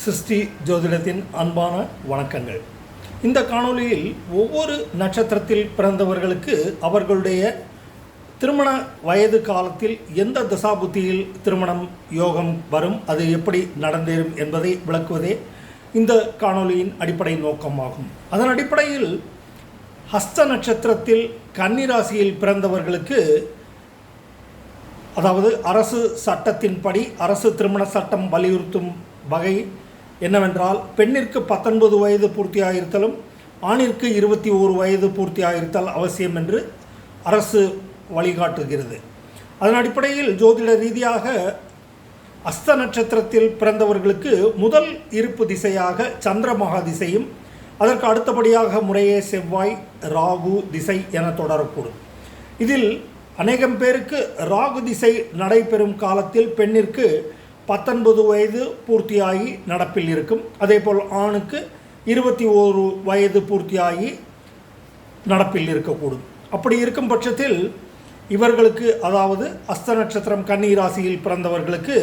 சிருஷ்டி ஜோதிடத்தின் அன்பான வணக்கங்கள். இந்த காணொளியில் ஒவ்வொரு நட்சத்திரத்தில் பிறந்தவர்களுக்கு அவர்களுடைய திருமண வயது காலத்தில் எந்த தசாபுத்தியில் திருமணம் யோகம் வரும் அது எப்படி நடந்தேறும் என்பதை விளக்குவதே இந்த காணொளியின் அடிப்படை நோக்கமாகும். அதன் அடிப்படையில் ஹஸ்த நட்சத்திரத்தில் கன்னிராசியில் பிறந்தவர்களுக்கு அதாவது அரசு சட்டத்தின்படி அரசு திருமண சட்டம் வலியுறுத்தும் வகை என்னவென்றால் பெண்ணிற்கு பத்தொன்பது வயது பூர்த்தியாயிருத்தலும் ஆணிற்கு இருபத்தி ஓரு வயது பூர்த்தியாயிருத்தல் அவசியம் என்று அரசு வழிகாட்டுகிறது. அதன் அடிப்படையில் ஜோதிட ரீதியாக அஸ்த நட்சத்திரத்தில் பிறந்தவர்களுக்கு முதல் இருப்பு திசையாக சந்திரமகா திசையும் அதற்கு அடுத்தபடியாக முறையே செவ்வாய் ராகு திசை என தொடரக்கூடும். இதில் அநேகம் பேருக்கு ராகு திசை நடைபெறும் காலத்தில் பெண்ணிற்கு பத்தொன்பது வயது பூர்த்தியாகி நடப்பில் இருக்கும். அதேபோல் ஆணுக்கு இருபத்தி ஓரு வயது பூர்த்தியாகி நடப்பில் இருக்கக்கூடும். அப்படி இருக்கும் பட்சத்தில் இவர்களுக்கு அதாவது அஸ்த நட்சத்திரம் கன்னி ராசியில் பிறந்தவர்களுக்கு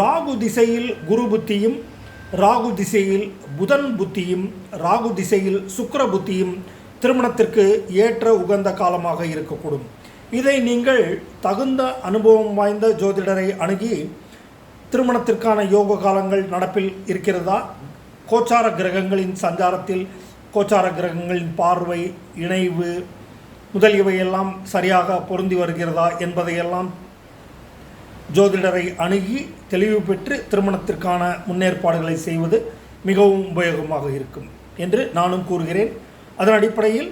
ராகு திசையில் குரு புத்தியும் ராகு திசையில் புதன் புத்தியும் ராகு திசையில் சுக்கர புத்தியும் திருமணத்திற்கு ஏற்ற உகந்த காலமாக இருக்கக்கூடும். இதை நீங்கள் தகுந்த அனுபவம் வாய்ந்த ஜோதிடரை அணுகி திருமணத்திற்கான யோக காலங்கள் நடப்பில் இருக்கிறதா? கோச்சார கிரகங்களின் சஞ்சாரத்தில் கோச்சார கிரகங்களின் பார்வை இணைவு முதலியவையெல்லாம் சரியாக பொருந்தி வருகிறதா என்பதையெல்லாம் ஜோதிடரை அணுகி தெளிவு பெற்று திருமணத்திற்கான முன்னேற்பாடுகளை செய்வது மிகவும் உபயோகமாக இருக்கும் என்று நானும் கூறுகிறேன். அதன் அடிப்படையில்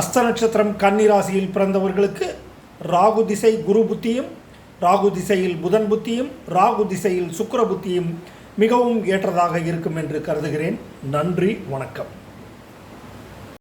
அஸ்த நட்சத்திரம் கன்னி ராசியில் பிறந்தவர்களுக்கு ராகு திசை குரு புத்தியும் ராகு திசையில் புதன் புத்தியும் ராகு திசையில் சுக்கர புத்தியும் மிகவும் ஏற்றதாக இருக்கும் என்று கருதுகிறேன். நன்றி வணக்கம்.